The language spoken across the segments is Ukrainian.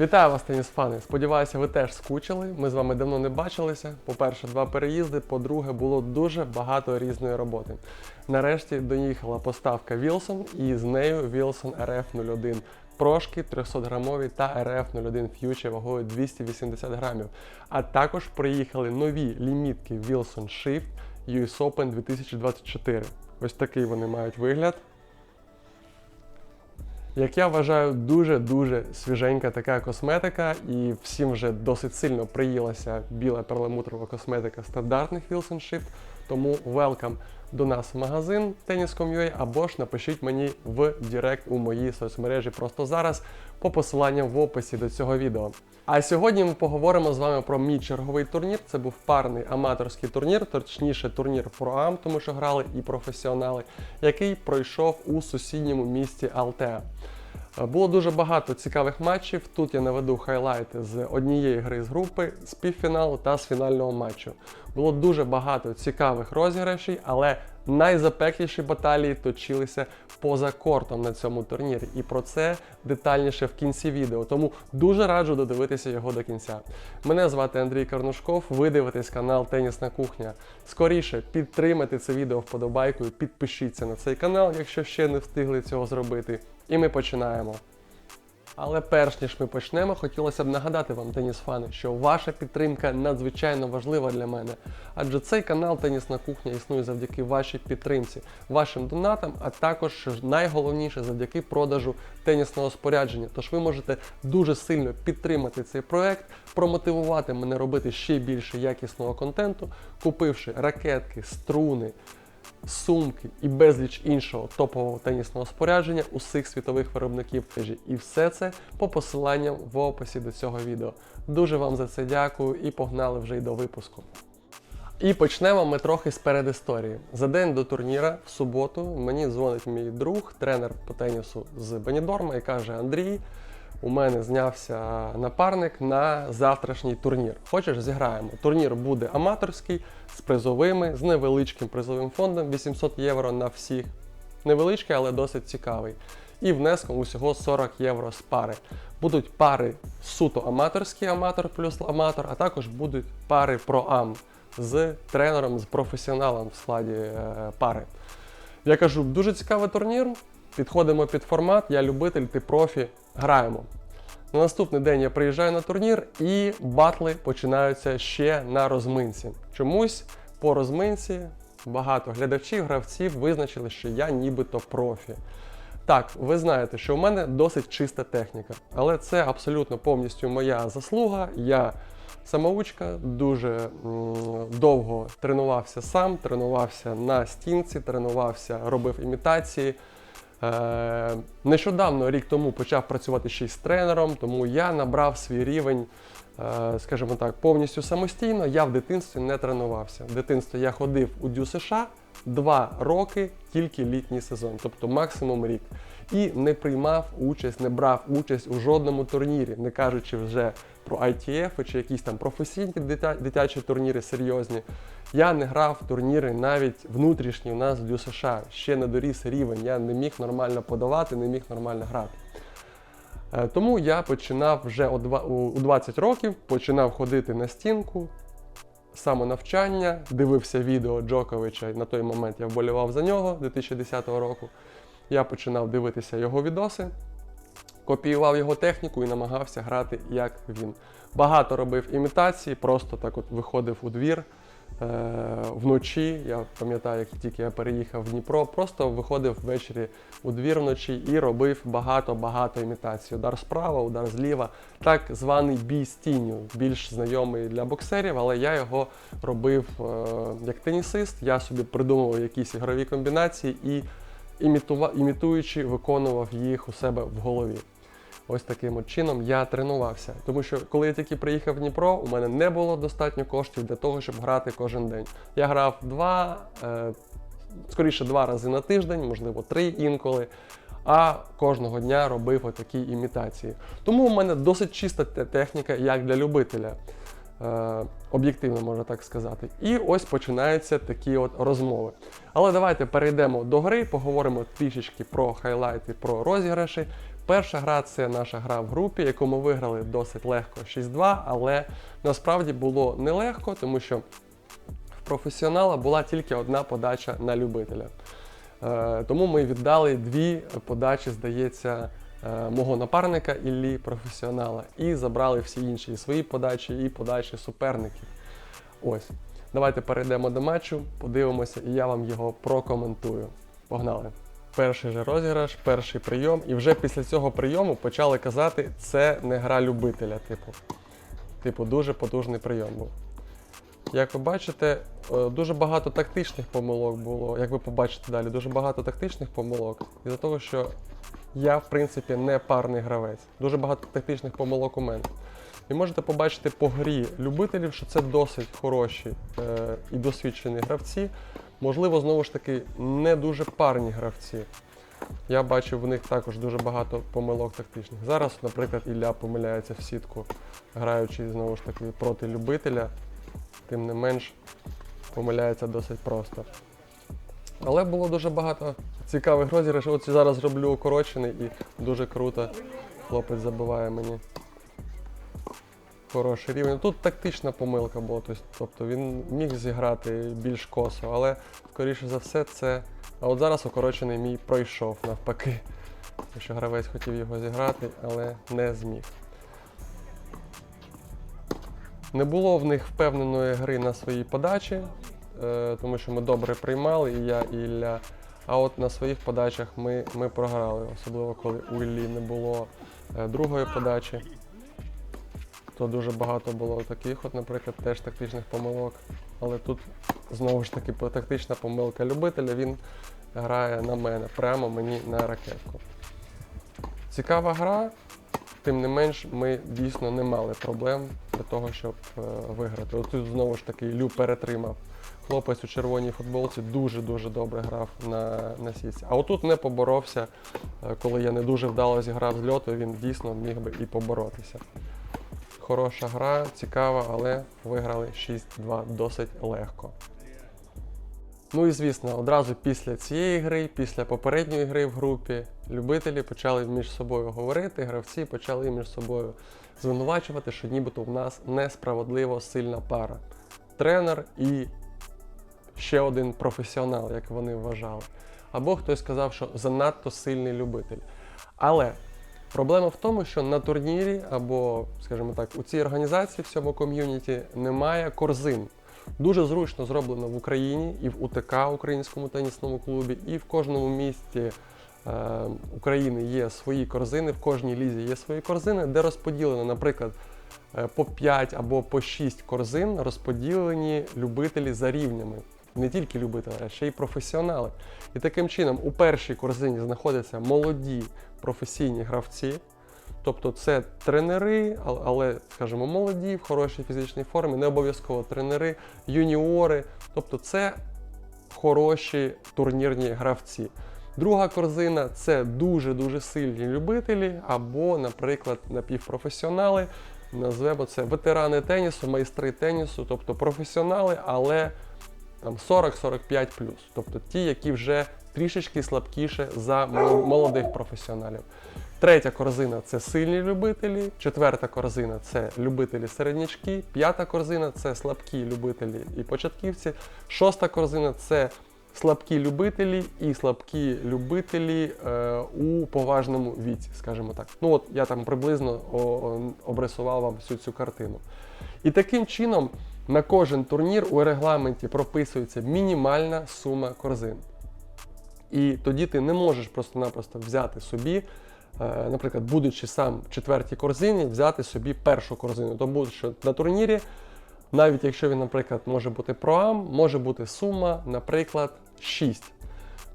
Вітаю вас, теніс-фани! Сподіваюся, ви теж скучили. Ми з вами давно не бачилися. По-перше, два переїзди. По-друге, було дуже багато різної роботи. Нарешті доїхала поставка Wilson і з нею Wilson RF01 прошки 300 грамові та RF01 Future вагою 280 грамів. А також приїхали нові лімітки Wilson Shift US Open 2024. Ось такий вони мають вигляд. Як я вважаю, дуже-дуже свіженька така косметика, і всім вже досить сильно приїлася біла перламутрова косметика стандартних Wilson Shift. Тому welcome до нас в магазин Tennis.com.ua або ж напишіть мені в Директ у моїй соцмережі просто зараз по посиланням в описі до цього відео. А сьогодні ми поговоримо з вами про мій черговий турнір. Це був парний аматорський турнір, точніше турнір Pro-Am, тому що грали і професіонали, який пройшов у сусідньому місті Алтеа. Було дуже багато цікавих матчів. Тут я наведу хайлайти з однієї гри з групи, з півфіналу та з фінального матчу. Було дуже багато цікавих розіграшей, але найзапекліші баталії точилися поза кортом на цьому турнірі. І про це детальніше в кінці відео. Тому дуже раджу додивитися його до кінця. Мене звати Андрій Карнушков. Ви дивитесь канал Тенісна кухня. Скоріше підтримайте це відео вподобайкою, підпишіться на цей канал, якщо ще не встигли цього зробити. І ми починаємо. Але перш ніж ми почнемо, хотілося б нагадати вам, теніс-фани, що ваша підтримка надзвичайно важлива для мене. Адже цей канал Тенісна кухня існує завдяки вашій підтримці, вашим донатам, а також що найголовніше завдяки продажу тенісного спорядження. Тож ви можете дуже сильно підтримати цей проект, промотивувати мене робити ще більше якісного контенту, купивши ракетки, струни сумки і безліч іншого топового тенісного спорядження усіх світових виробників. І все це по посиланням в описі до цього відео. Дуже вам за це дякую і погнали вже й до випуску. І почнемо ми трохи з передісторії. За день до турніра, в суботу, мені дзвонить мій друг, тренер по тенісу з Бенідорма, і каже: Андрій, у мене знявся напарник на завтрашній турнір. Хочеш, зіграємо. Турнір буде аматорський, з призовими, з невеличким призовим фондом 800 євро на всіх. Невеличкий, але досить цікавий. І внеском усього 40 євро з пари. Будуть пари суто аматорські, аматор плюс аматор, а також будуть пари про-ам з тренером, з професіоналом в складі е, пари. Я кажу, дуже цікавий турнір. Підходимо під формат, я любитель, ти профі, граємо. На наступний день я приїжджаю на турнір і батли починаються ще на розминці. Чомусь по розминці багато глядачів, гравців визначили, що я нібито профі. Так, ви знаєте, що в мене досить чиста техніка, але це абсолютно повністю моя заслуга. Я самоучка, дуже довго тренувався сам, тренувався на стінці, тренувався, робив імітації. Е, нещодавно, рік тому, почав працювати ще й з тренером, тому я набрав свій рівень, е, скажімо так, повністю самостійно. Я в дитинстві не тренувався. В дитинстві я ходив у Дю США два роки, тільки літній сезон, тобто максимум рік. І не приймав участь, не брав участь у жодному турнірі, не кажучи вже про ITF чи якісь там професійні дитя- дитячі турніри серйозні. Я не грав в турніри навіть внутрішні у нас в США. Ще не доріс рівень. Я не міг нормально подавати, не міг нормально грати. Е, Тому я починав вже у 20 років, починав ходити на стінку, самонавчання, дивився відео Джоковича. На той момент я вболівав за нього 2010 року. Я починав дивитися його відоси, копіював його техніку і намагався грати як він. Багато робив імітації, просто так от виходив у двір е, вночі. Я пам'ятаю, як тільки я переїхав в Дніпро, просто виходив ввечері у двір вночі і робив багато-багато імітацій. Удар справа, удар зліва. Так званий бій з тінню, більш знайомий для боксерів, але я його робив е, як тенісист. Я собі придумував якісь ігрові комбінації і імітуючи, виконував їх у себе в голові. Ось таким от чином я тренувався. Тому що коли я тільки приїхав в Дніпро, у мене не було достатньо коштів для того, щоб грати кожен день. Я грав два, е, скоріше два рази на тиждень, можливо, три інколи. А кожного дня робив отакі імітації. Тому у мене досить чиста техніка, як для любителя. Е, об'єктивно можна так сказати. І ось починаються такі от розмови. Але давайте перейдемо до гри, поговоримо трішечки про хайлайти, про розіграші. Перша гра це наша гра в групі, яку ми виграли досить легко 6-2, але насправді було нелегко, тому що в професіонала була тільки одна подача на любителя. Е, Тому ми віддали дві подачі, здається, мого напарника Іллі професіонала, і забрали всі інші свої подачі, і подачі суперників. Ось. Давайте перейдемо до матчу, подивимося, і я вам його прокоментую. Погнали! Перший же розіграш, перший прийом, і вже після цього прийому почали казати, це не гра любителя, типу. Типу, дуже потужний прийом був. Як ви бачите, е, дуже багато тактичних помилок було. Як ви побачите далі, дуже багато тактичних помилок. Із-за того, що я, в принципі, не парний гравець. Дуже багато тактичних помилок у мене. І можете побачити по грі любителів, що це досить хороші е, і досвідчені гравці. Можливо, знову ж таки, не дуже парні гравці. Я бачив в них також дуже багато помилок тактичних. Зараз, наприклад, Ілля помиляється в сітку, граючи знову ж таки проти любителя, тим не менш помиляється досить просто. Але було дуже багато цікавих розіграшів. От зараз роблю укорочений і дуже круто. Хлопець забиває мені. Хороший рівень. Тут тактична помилка була, тобто він міг зіграти більш косо, але скоріше за все це. А от зараз укорочений мій пройшов навпаки. Тому що гравець хотів його зіграти, але не зміг. Не було в них впевненої гри на своїй подачі, е, тому що ми добре приймали, і я, і Ілля. А от на своїх подачах ми, ми програли, особливо коли у Іллі не було е, другої подачі. То дуже багато було таких, от, наприклад, теж тактичних помилок. Але тут знову ж таки тактична помилка любителя, він грає на мене, прямо мені на ракетку. Цікава гра, тим не менш, ми дійсно не мали проблем для того, щоб е, виграти. От тут знову ж таки Лю перетримав. Хлопець у червоній футболці дуже-дуже добре грав на, на сітці. А отут не поборовся, е, коли я не дуже вдало зіграв з льоту, він дійсно міг би і поборотися. Хороша гра, цікава, але виграли 6-2 досить легко. Ну і звісно, одразу після цієї гри, після попередньої гри в групі, любителі почали між собою говорити, гравці почали між собою звинувачувати, що нібито в нас несправедливо сильна пара. Тренер і ще один професіонал, як вони вважали. Або хтось сказав, що занадто сильний любитель. Але Проблема в тому, що на турнірі або, скажімо так, у цій організації в цьому ком'юніті немає корзин. Дуже зручно зроблено в Україні і в УТК Українському тенісному клубі, і в кожному місті е, України є свої корзини, в кожній лізі є свої корзини, де розподілено, наприклад, е, по 5 або по 6 корзин розподілені любителі за рівнями. Не тільки любителі, а ще й професіонали. І таким чином у першій корзині знаходяться молоді професійні гравці. Тобто це тренери, але, скажімо, молоді, в хорошій фізичній формі, не обов'язково тренери, юніори. Тобто це хороші турнірні гравці. Друга корзина це дуже-дуже сильні любителі, або, наприклад, напівпрофесіонали. Назвемо це ветерани тенісу, майстри тенісу, тобто професіонали, але там 40-45 Тобто ті, які вже трішечки слабкіше за молодих професіоналів. Третя корзина це сильні любителі, четверта корзина це любителі середнячки, п'ята корзина це слабкі любителі і початківці, шоста корзина це слабкі любителі і слабкі любителі е, у поважному віці, скажімо так. Ну от я там приблизно обрисував вам всю цю картину. І таким чином на кожен турнір у регламенті прописується мінімальна сума корзин. І тоді ти не можеш просто-напросто взяти собі, е, наприклад, будучи сам в четвертій корзині, взяти собі першу корзину. Тому що на турнірі, навіть якщо він, наприклад, може бути проам, може бути сума, наприклад, 6.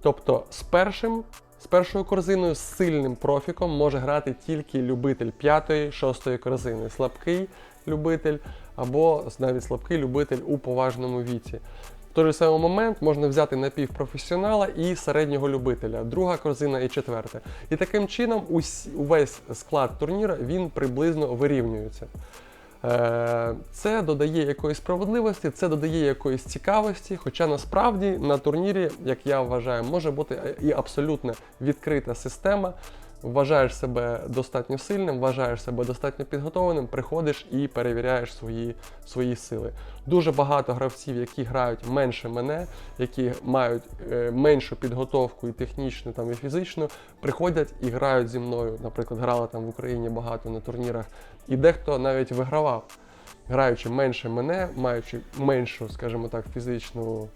Тобто з першим, з першою корзиною, з сильним профіком може грати тільки любитель п'ятої, шостої корзини, слабкий любитель або навіть слабкий любитель у поважному віці. В той же самий момент можна взяти напівпрофесіонала і середнього любителя, друга корзина і четверта. І таким чином увесь склад турніра він приблизно вирівнюється. Е, Це додає якоїсь справедливості, це додає якоїсь цікавості. Хоча насправді на турнірі, як я вважаю, може бути і абсолютно відкрита система, вважаєш себе достатньо сильним, вважаєш себе достатньо підготованим, приходиш і перевіряєш свої, свої сили. Дуже багато гравців, які грають менше мене, які мають е, меншу підготовку і технічну, там, і фізичну, приходять і грають зі мною. Наприклад, грали там в Україні багато на турнірах, і дехто навіть вигравав, граючи менше мене, маючи меншу, скажімо так, фізичну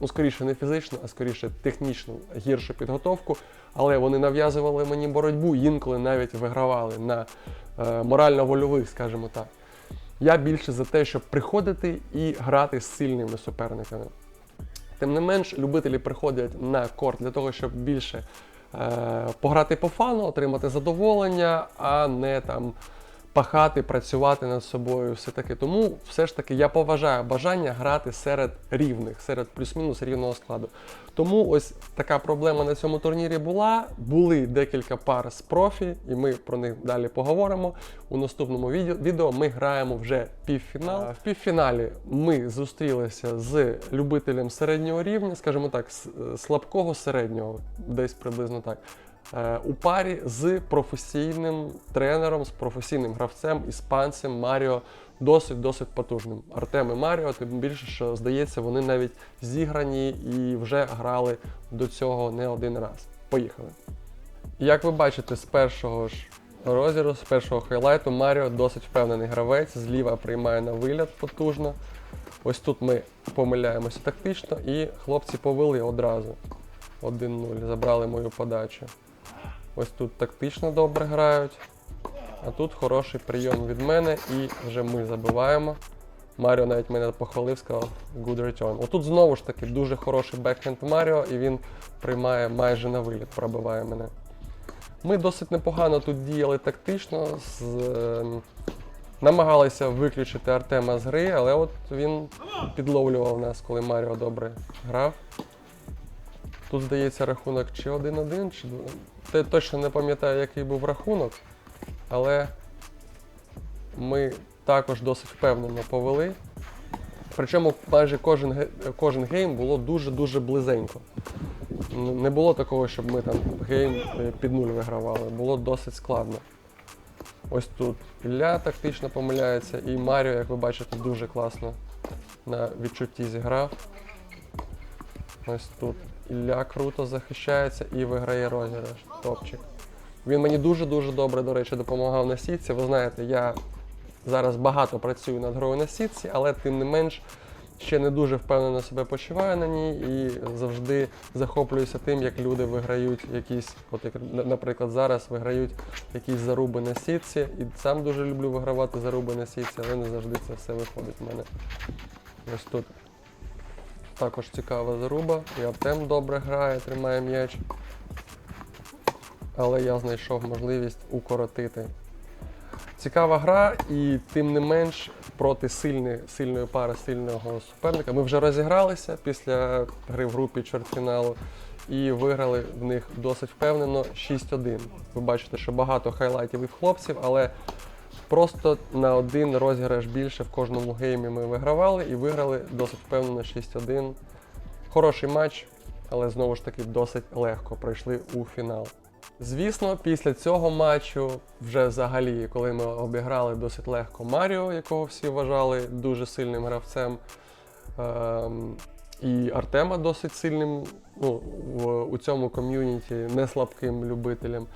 ну скоріше не фізичну, а скоріше технічну гіршу підготовку. Але вони нав'язували мені боротьбу, інколи навіть вигравали на е, морально-вольових, скажімо так. Я більше за те, щоб приходити і грати з сильними суперниками. Тим не менш, любителі приходять на корт для того, щоб більше е, пограти по фану, отримати задоволення, а не там пахати, працювати над собою, все таке. Тому все ж таки я поважаю бажання грати серед рівних, серед плюс-мінус рівного складу. Тому ось така проблема на цьому турнірі була. Були декілька пар з профі, і ми про них далі поговоримо. У наступному відео, відео ми граємо вже півфінал. В півфіналі ми зустрілися з любителем середнього рівня, скажімо так, слабкого середнього, десь приблизно так. Е, у парі з професійним тренером, з професійним гравцем, іспанцем Маріо, досить досить потужним. Артем і Маріо, тим більше, що здається, вони навіть зіграні і вже грали до цього не один раз. Поїхали. Як ви бачите, з першого ж розіграшу, з першого хайлайту, Маріо досить впевнений гравець, зліва приймає на вигляд потужно. Ось тут ми помиляємося тактично, і хлопці повели одразу. 1-0, забрали мою подачу. Ось тут тактично добре грають. А тут хороший прийом від мене і вже ми забиваємо. Маріо навіть мене похвалив, сказав good return. Отут знову ж таки дуже хороший бекхенд Маріо, і він приймає майже на виліт, пробиває мене. Ми досить непогано тут діяли тактично, з, е, намагалися виключити Артема з гри, але от він підловлював нас, коли Маріо добре грав. Тут здається рахунок чи 1-1, чи 2. Точно не пам'ятаю, який був рахунок, але ми також досить впевнено повели. Причому майже кожен, кожен гейм було дуже-дуже близенько. Не було такого, щоб ми там гейм е, під нуль вигравали. Було досить складно. Ось тут Ілля тактично помиляється, і Маріо, як ви бачите, дуже класно на відчутті зіграв. Ось тут Ілля круто захищається і виграє розіграш. Топчик. Він мені дуже-дуже добре, до речі, допомагав на сітці. Ви знаєте, я зараз багато працюю над грою на сітці, але тим не менш ще не дуже впевнено себе почуваю на ній і завжди захоплююся тим, як люди виграють якісь, от як, наприклад, зараз виграють якісь заруби на сітці. І сам дуже люблю вигравати заруби на сітці, але не завжди це все виходить в мене. Ось тут також цікава заруба. І Артем добре грає, тримає м'яч. Але я знайшов можливість укоротити. Цікава гра, і тим не менш проти сильної, сильної пари сильного суперника. Ми вже розігралися після гри в групі чвертьфіналу і виграли в них досить впевнено 6-1. Ви бачите, що багато хайлайтів і в хлопців, але просто на один розіграш більше в кожному геймі ми вигравали і виграли досить впевнено 6-1. Хороший матч, але знову ж таки досить легко пройшли у фінал. Звісно, після цього матчу, вже взагалі, коли ми обіграли досить легко Маріо, якого всі вважали дуже сильним гравцем, ем, і Артема досить сильним ну, у цьому ком'юніті, не слабким любителем.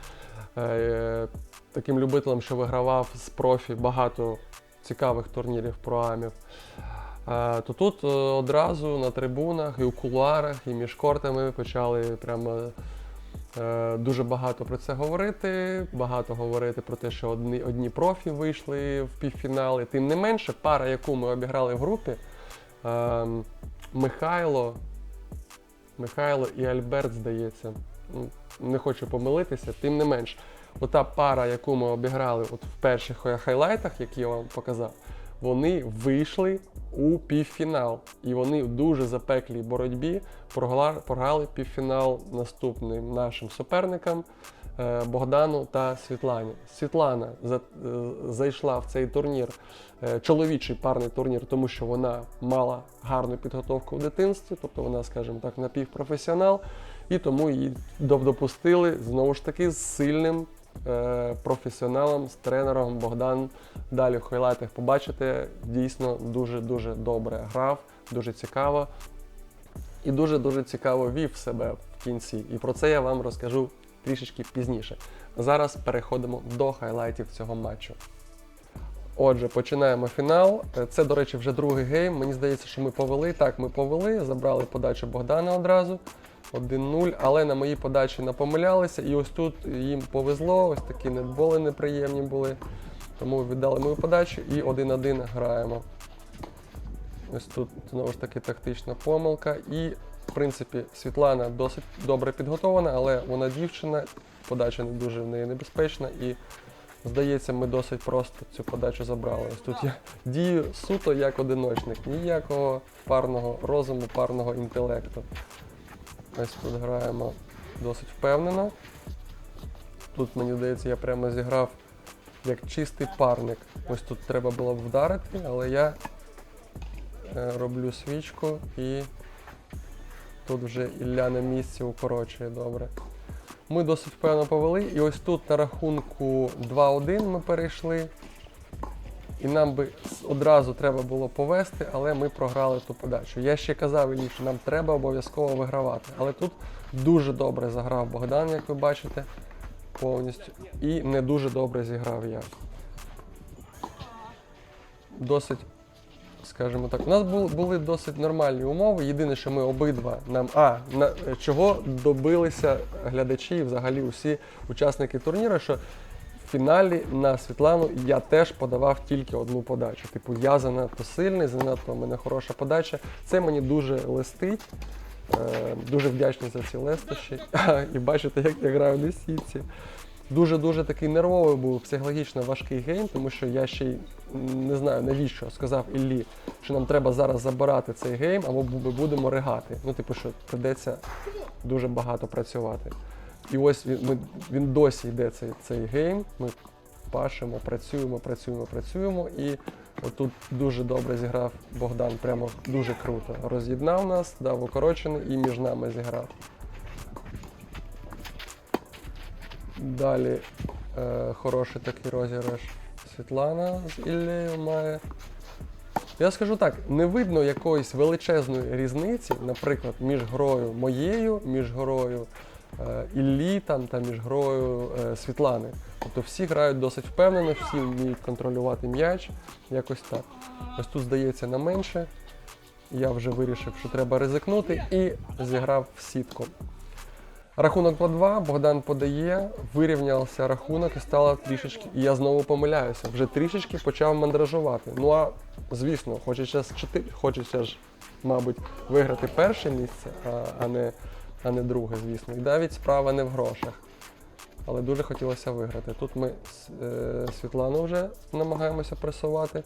Таким любителем, що вигравав з профі багато цікавих турнірів проамів. Е, то тут е, одразу на трибунах, і у кулуарах, і між кортами почали прямо е, дуже багато про це говорити. Багато говорити про те, що одні, одні профі вийшли в півфінали. Тим не менше, пара, яку ми обіграли в групі, е, Михайло, Михайло і Альберт, здається. Не хочу помилитися, тим не менш, ота пара, яку ми обіграли от в перших хайлайтах, які я вам показав, вони вийшли у півфінал. І вони в дуже запеклій боротьбі програли півфінал наступним нашим суперникам е, Богдану та Світлані. Світлана е, зайшла в цей турнір, е, чоловічий парний турнір, тому що вона мала гарну підготовку в дитинстві, тобто вона, скажімо так, напівпрофесіонал. і тому її допустили знову ж таки з сильним професіоналом, з тренером Богдан. Далі в хайлайтах побачите, дійсно дуже-дуже добре грав, дуже цікаво і дуже-дуже цікаво вів себе в кінці. І про це я вам розкажу трішечки пізніше. Зараз переходимо до хайлайтів цього матчу. Отже, починаємо фінал. Е, Це, до речі, вже другий гейм. Мені здається, що ми повели. Так, ми повели, забрали подачу Богдана одразу. 1-0, але на моїй подачі напомилялися, і ось тут їм повезло, ось такі недболи неприємні були. Тому віддали мою подачу і 1-1 граємо. Ось тут знову ж таки тактична помилка. І, в принципі, Світлана досить добре підготована, але вона дівчина, подача не дуже в неї небезпечна. І здається, ми досить просто цю подачу забрали. Ось тут я дію суто як одиночник, ніякого парного розуму, парного інтелекту. Ось тут граємо досить впевнено. Тут, мені здається, я прямо зіграв як чистий парник. Ось тут треба було б вдарити, але я е, роблю свічку і тут вже Ілля на місці укорочує добре. Ми досить впевнено повели, і ось тут на рахунку 2-1 ми перейшли. І нам би одразу треба було повести, але ми програли ту подачу. Я ще казав Іллі, що нам треба обов'язково вигравати. Але тут дуже добре заграв Богдан, як ви бачите, повністю. І не дуже добре зіграв я. Досить, скажімо так, у нас були, досить нормальні умови. Єдине, що ми обидва нам. А, на, чого добилися глядачі і взагалі усі учасники турніру, що фіналі на Світлану я теж подавав тільки одну подачу. Типу, я занадто сильний, занадто в мене хороша подача. Це мені дуже листить. Е, дуже вдячний за ці лестощі. І бачите, як я граю на сітці. Дуже-дуже такий нервовий був психологічно важкий гейм, тому що я ще й не знаю навіщо сказав Іллі, що нам треба зараз забирати цей гейм, або ми будемо ригати. Ну, типу, що придеться дуже багато працювати. І ось він, ми, він досі йде цей, цей гейм. Ми пашемо, працюємо, працюємо, працюємо. І отут дуже добре зіграв Богдан, прямо дуже круто. Роз'єднав нас, дав укорочений і між нами зіграв. Далі е, хороший такий розіграш Світлана з Іллею має. Я скажу так, не видно якоїсь величезної різниці, наприклад, між грою моєю, між грою Іллі там, та між грою е, Світлани. Тобто всі грають досить впевнено, всі вміють контролювати м'яч, якось так. Ось тут здається на менше. Я вже вирішив, що треба ризикнути і зіграв в сітку. Рахунок 2-2, Богдан подає, вирівнявся рахунок і стало трішечки. І я знову помиляюся. Вже трішечки почав мандражувати. Ну а звісно, хочеться чотири, хочеться ж, мабуть, виграти перше місце, а, а, не, а не друге, звісно. І навіть справа не в грошах. Але дуже хотілося виграти. Тут ми е, Світлану вже намагаємося пресувати,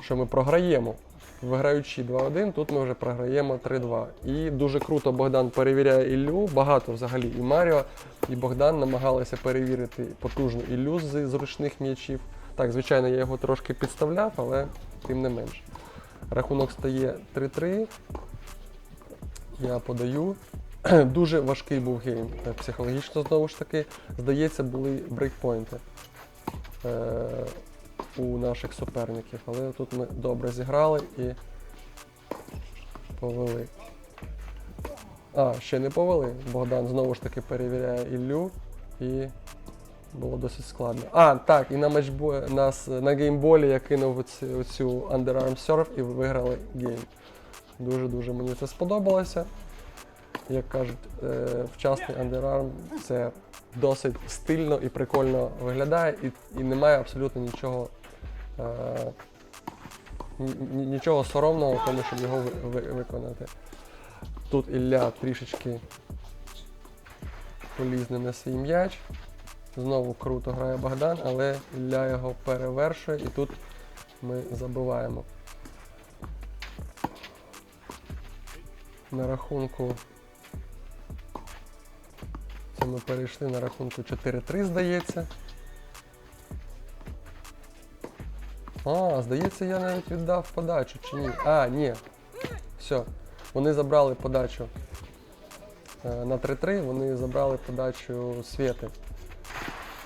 що ми програємо. Виграючи 2-1, тут ми вже програємо 3-2. І дуже круто Богдан перевіряє Іллю. Багато взагалі і Маріо, і Богдан намагалися перевірити потужну Іллю з зручних м'ячів. Так, звичайно, я його трошки підставляв, але тим не менш. Рахунок стає 3-3. Я подаю. Дуже важкий був гейм. Е, Психологічно знову ж таки, здається, були брейкпойнти е, у наших суперників. Але тут ми добре зіграли і повели. А, ще не повели. Богдан знову ж таки перевіряє Іллю і було досить складно. А, так, і на матчбо... нас на геймболі я кинув оці- оцю Underarm Surf і виграли гейм. Дуже-дуже мені це сподобалося. Як кажуть, е, вчасний Underarm це досить стильно і прикольно виглядає, і, і немає абсолютно нічого, е, ні- ні- нічого соромного в тому, щоб його ви- ви- виконати. Тут Ілля трішечки поліз не на свій м'яч. Знову круто грає Богдан, але Ілля його перевершує і тут ми забиваємо. На рахунку. Це ми перейшли на рахунку 4-3, здається. А, здається, я навіть віддав подачу чи ні. А, ні. Все. Вони забрали подачу е, на 3-3 вони забрали подачу Свєти.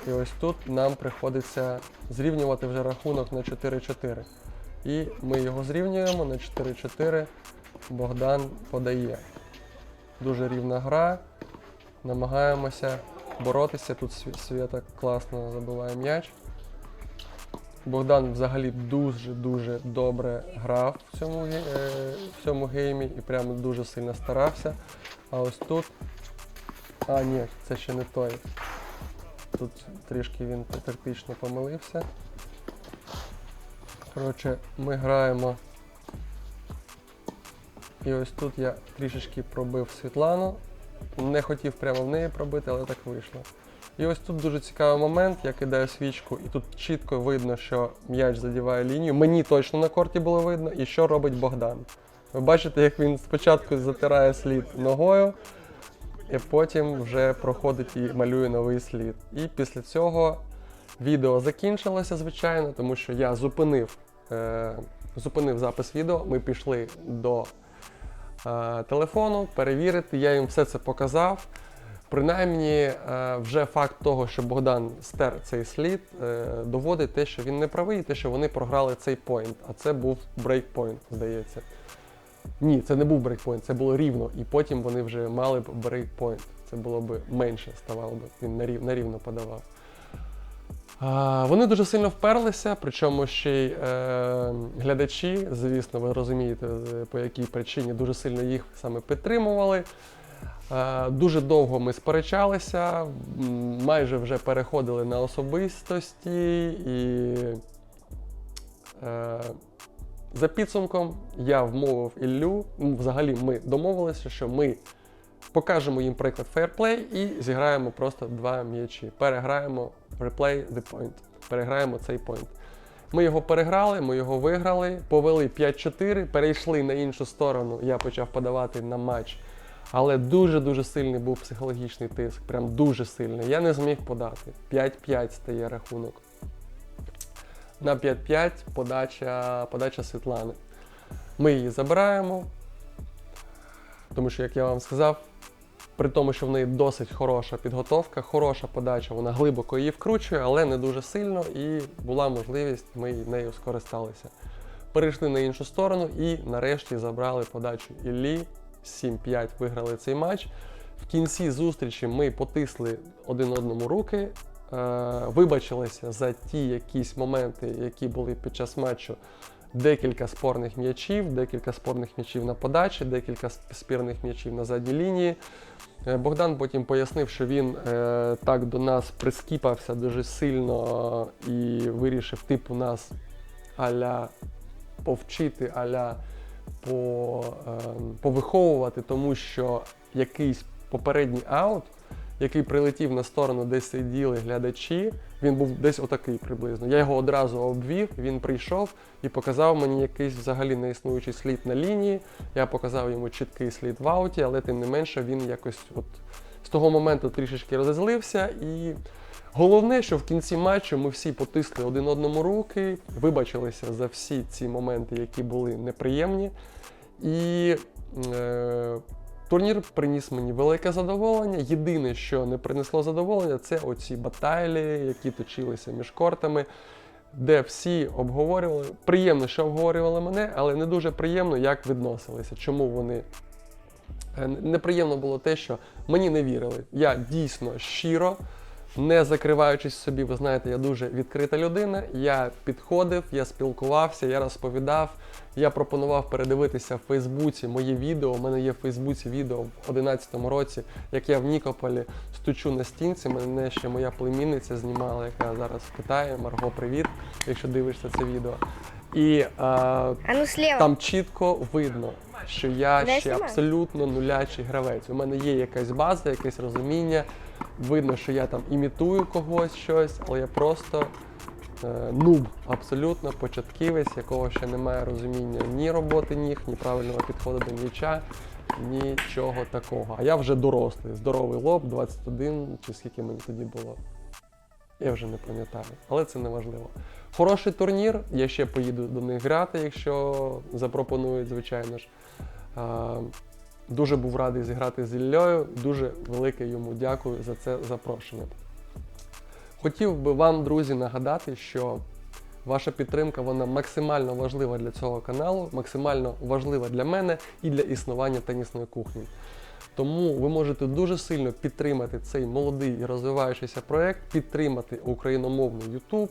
І ось тут нам приходиться зрівнювати вже рахунок на 4-4. І ми його зрівнюємо на 4-4. Богдан подає. Дуже рівна гра. Намагаємося боротися. Тут Свєта класно забиває м'яч. Богдан взагалі дуже-дуже добре грав в цьому, е, в цьому геймі і прямо дуже сильно старався. А ось тут. А, ні, це ще не той. Тут трішки він тактично помилився. Коротше, ми граємо. І ось тут я трішечки пробив Світлану. Не хотів прямо в неї пробити, але так вийшло. І ось тут дуже цікавий момент, я кидаю свічку, і тут чітко видно, що м'яч задіває лінію. Мені точно на корті було видно, і що робить Богдан. Ви бачите, як він спочатку затирає слід ногою, і потім вже проходить і малює новий слід. І після цього відео закінчилося, звичайно, тому що я зупинив, е, зупинив запис відео. Ми пішли до телефону перевірити. Я їм все це показав. Принаймні, е, вже факт того, що Богдан стер цей слід, е, доводить те, що він не правий, і те, що вони програли цей поінт. А це був брейкпойнт, здається. Ні, це не був брейкпойнт, це було рівно. І потім вони вже мали б брейкпойнт. Це було б менше, ставало б, він нарів- нарівно подавав. Вони дуже сильно вперлися, причому ще й е, глядачі, звісно, ви розумієте, по якій причині дуже сильно їх саме підтримували. Е, Дуже довго ми сперечалися, майже вже переходили на особистості, і е, за підсумком я вмовив Іллю. ну, Взагалі, ми домовилися, що ми покажемо їм приклад фейерплей і зіграємо просто два м'ячі. Переграємо replay the point. Переграємо цей point. Ми його переграли, ми його виграли, повели 5-4, перейшли на іншу сторону. Я почав подавати на матч. Але дуже-дуже сильний був психологічний тиск, прям дуже сильний. Я не зміг подати. 5-5 стає рахунок. На 5-5 подача, подача Світлани. Ми її забираємо. Тому що, як я вам сказав, при тому, що в неї досить хороша підготовка, хороша подача, вона глибоко її вкручує, але не дуже сильно, і була можливість, ми нею скористалися. Перейшли на іншу сторону і нарешті забрали подачу Іллі. 7-5 виграли цей матч. В кінці зустрічі ми потисли один одному руки, е, вибачилися за ті якісь моменти, які були під час матчу. Декілька спорних м'ячів, декілька спорних м'ячів на подачі, декілька спірних м'ячів на задній лінії. Е, Богдан потім пояснив, що він е, так до нас прискіпався дуже сильно і вирішив типу нас аля повчити, аля по, е, повиховувати, тому що якийсь попередній аут, який прилетів на сторону, де сиділи глядачі, він був десь отакий приблизно. Я його одразу обвів, він прийшов і показав мені якийсь взагалі неіснуючий слід на лінії. Я показав йому чіткий слід в ауті, але тим не менше він якось от з того моменту трішечки розозлився. І головне, що в кінці матчу ми всі потисли один одному руки, вибачилися за всі ці моменти, які були неприємні. І е, турнір приніс мені велике задоволення. Єдине, що не принесло задоволення, це оці баталії, які точилися між кортами, де всі обговорювали. Приємно, що обговорювали мене, але не дуже приємно, як відносилися. Чому вони. Е, Неприємно було те, що мені не вірили. Я дійсно щиро, не закриваючись собі, ви знаєте, я дуже відкрита людина. Я підходив, я спілкувався, я розповідав. Я пропонував передивитися в Фейсбуці моє відео. У мене є в Фейсбуці відео в 2011 році, як я в Нікополі стучу на стінці. Мене ще моя племінниця знімала, яка зараз в Китаї. Марго, привіт, якщо дивишся це відео. І А ну там чітко видно, що я ще абсолютно нулячий гравець. У мене є якась база, якесь розуміння. Видно, що я там імітую когось щось, але я просто е, нуб, абсолютно початківець, якого ще немає розуміння ні роботи ніг, ні правильного підходу до м'яча, нічого такого. А я вже дорослий, здоровий лоб, 21 чи скільки мені тоді було. Я вже не пам'ятаю, але це не важливо. Хороший турнір, я ще поїду до них грати, якщо запропонують, звичайно ж. Дуже був радий зіграти з Іллею. Дуже велике йому дякую за це запрошення. Хотів би вам, друзі, нагадати, що ваша підтримка вона максимально важлива для цього каналу, максимально важлива для мене і для існування тенісної кухні. Тому ви можете дуже сильно підтримати цей молодий і розвиваючийся проект, підтримати україномовний YouTube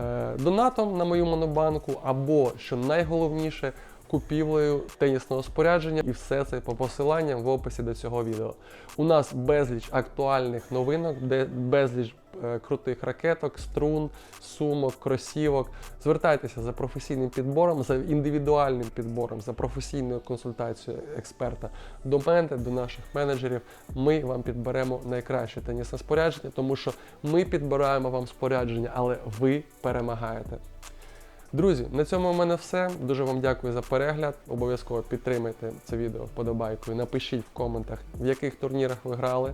е, донатом на мою монобанку, або, що найголовніше, купівлею тенісного спорядження, і все це по посиланням в описі до цього відео. У нас безліч актуальних новинок, де безліч е, крутих ракеток, струн, сумок, кросівок. Звертайтеся за професійним підбором, за індивідуальним підбором, за професійною консультацією експерта до мене, до наших менеджерів. Ми вам підберемо найкраще тенісне спорядження, тому що ми підбираємо вам спорядження, але ви перемагаєте. Друзі, на цьому у мене все. Дуже вам дякую за перегляд. Обов'язково підтримайте це відео вподобайкою. Напишіть в коментах, в яких турнірах ви грали.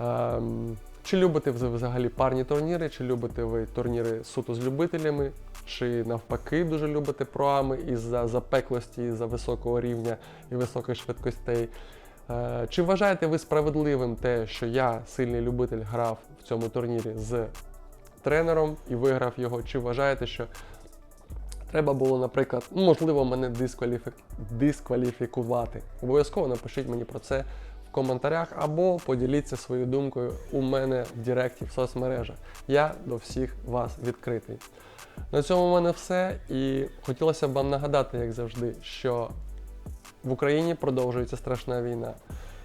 Ем, чи любите ви взагалі парні турніри, чи любите ви турніри суто з любителями, чи навпаки дуже любите проами із-за запеклості, із-за високого рівня і високих швидкостей. Е, Чи вважаєте ви справедливим те, що я, сильний любитель, грав в цьому турнірі з тренером і виграв його? Чи вважаєте, що треба було, наприклад, ну, можливо, мене дискваліфі... дискваліфікувати? Обов'язково напишіть мені про це в коментарях або поділіться своєю думкою у мене в Директі в соцмережах. Я до всіх вас відкритий. На цьому в мене все. І хотілося б вам нагадати, як завжди, що в Україні продовжується страшна війна.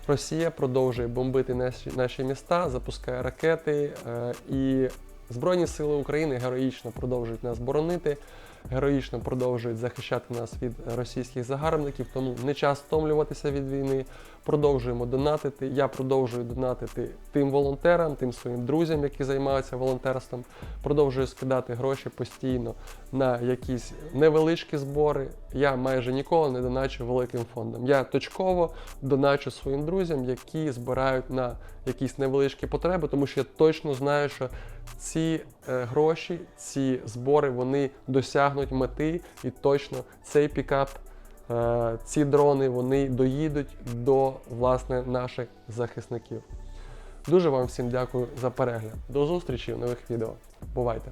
Росія продовжує бомбити наші, наші міста, запускає ракети, е, і Збройні Сили України героїчно продовжують нас боронити, героїчно продовжують захищати нас від російських загарбників. Тому не час втомлюватися від війни. Продовжуємо донатити. Я продовжую донатити тим волонтерам, тим своїм друзям, які займаються волонтерством. Продовжую скидати гроші постійно на якісь невеличкі збори. Я майже ніколи не доначу великим фондом. Я точково доначу своїм друзям, які збирають на якісь невеличкі потреби, тому що я точно знаю, що ці е, гроші, ці збори вони досягнуть мети, і точно цей пікап, е, ці дрони вони доїдуть до власне наших захисників. Дуже вам всім дякую за перегляд. До зустрічі в нових відео. Бувайте!